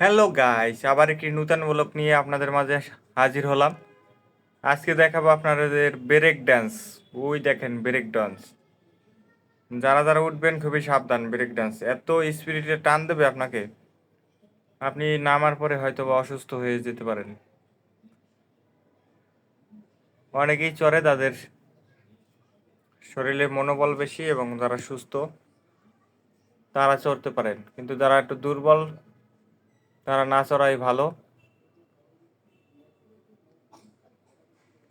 Hello guys আবার একটি নূতন ব্লগ নিয়ে আপনাদের মাঝে হাজির হলাম। আজকে দেখাবো আপনাদের ব্রেক ড্যান্স ওই দেখেন ব্রেক ডান্স যারা যারা উঠবেন, খুবই সাবধান ব্রেক ডান্স এত স্পিরিটে টান দেবে আপনাকে। আপনি নামার পরে হয়তো বা অসুস্থ হয়ে যেতে পারেন। অনেকেই চড়ে তাদের শরীরে মনোবল বেশি এবং যারা সুস্থ, তারা চড়তে পারেন। কিন্তু যারা একটু দুর্বল তারা না চড়াই ভালো।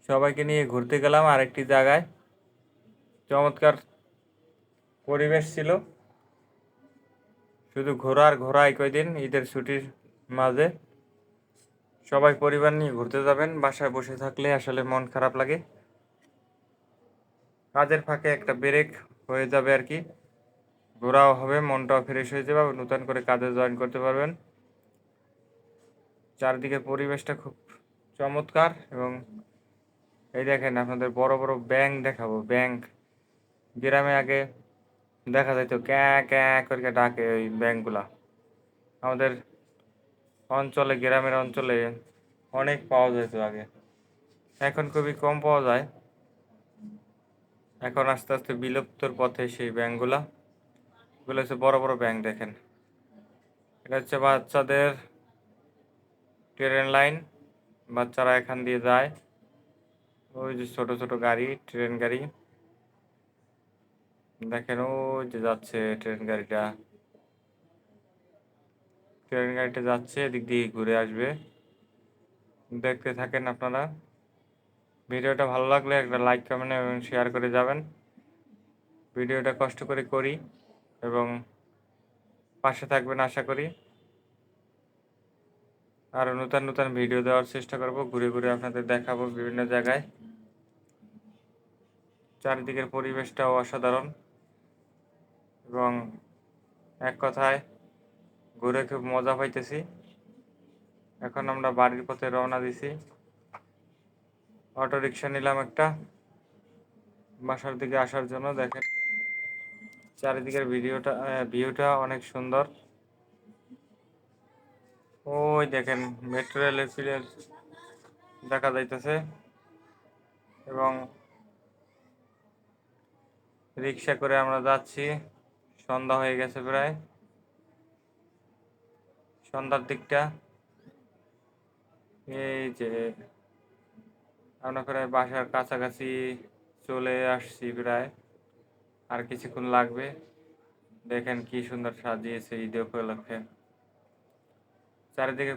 সবাইকে নিয়ে ঘুরতে গেলাম আরেকটি জায়গায়। চমৎকার পরিবেশ ছিল। শুধু ঘোরার ঘোরাই কয়দিন, ঈদের ছুটির মাঝে। সবাই পরিবার নিয়ে ঘুরতে যাবেন, বাসায় বসে থাকলে আসলে মন খারাপ লাগে। কাজের ফাঁকে একটা ব্রেক হয়ে যাবে আর কি। ঘোরাও হবে, মনটাও ফ্রেশ হয়ে যাবে নতুন করে কাজে জয়েন করতে পারবেন। চারিদিকের পরিবেশটা খুব চমৎকার এবং এই দেখেন আপনাদের বড় বড় ব্যাংক দেখাবো ব্যাংক গ্রামে আগে দেখা যেত ক্যা ক্যা করে ডাকে ওই ব্যাংকগুলা আমাদের অঞ্চলে, গ্রামের অঞ্চলে অনেক পাওয়া যেত আগে। এখন খুবই কম পাওয়া যায়। এখন আস্তে আস্তে বিলুপ্তর পথে সেই ব্যাংকগুলা এগুলো হচ্ছে বড় বড় ব্যাংক দেখেন। এটা হচ্ছে বাচ্চাদের ট্রেন লাইন বাচ্চারা এখান দিয়ে যায়। ওই যে ছোট ছোট গাড়ি, ট্রেন গাড়ি। দেখেন ওই যে যাচ্ছে ট্রেন গাড়িটা। ট্রেন গাড়িটা যাচ্ছে, এদিক দিয়ে ঘুরে আসবে। দেখতে থাকেন আপনারা। ভিডিওটা ভালো লাগলে একটা লাইক, কমেন্ট এবং শেয়ার করে যাবেন। ভিডিওটা কষ্ট করে করি এবং পাশে থাকবেন আশা করি। আরও নতুন নতুন ভিডিও দেওয়ার চেষ্টা করব। ঘুরে ঘুরে আপনাদের দেখাবো বিভিন্ন জায়গায়। চারিদিকের পরিবেশটাও অসাধারণ। এবং এক কথায় ঘুরে খুব মজা পাইতেছি। এখন আমরা বাড়ির পথে রওনা দিছি। অটো রিক্সা নিলাম একটা। বাসার দিকে আসার জন্য দেখেন, চারিদিকের ভিডিওটা ভিউটা অনেক সুন্দর। ওই দেখেন মেট্রো রেলের ফিরের দেখা যাইতেছে এবং রিক্সা করে আমরা যাচ্ছি। সন্ধ্যা হয়ে গেছে প্রায়। সন্ধ্যার দিকটা এই যে আমরা প্রায় বাসার কাছাকাছি চলে আসছি প্রায়। আর কিছুক্ষণ লাগবে। দেখেন কি সুন্দর সাজিয়েছে ঈদ উপলক্ষে চারিদিকে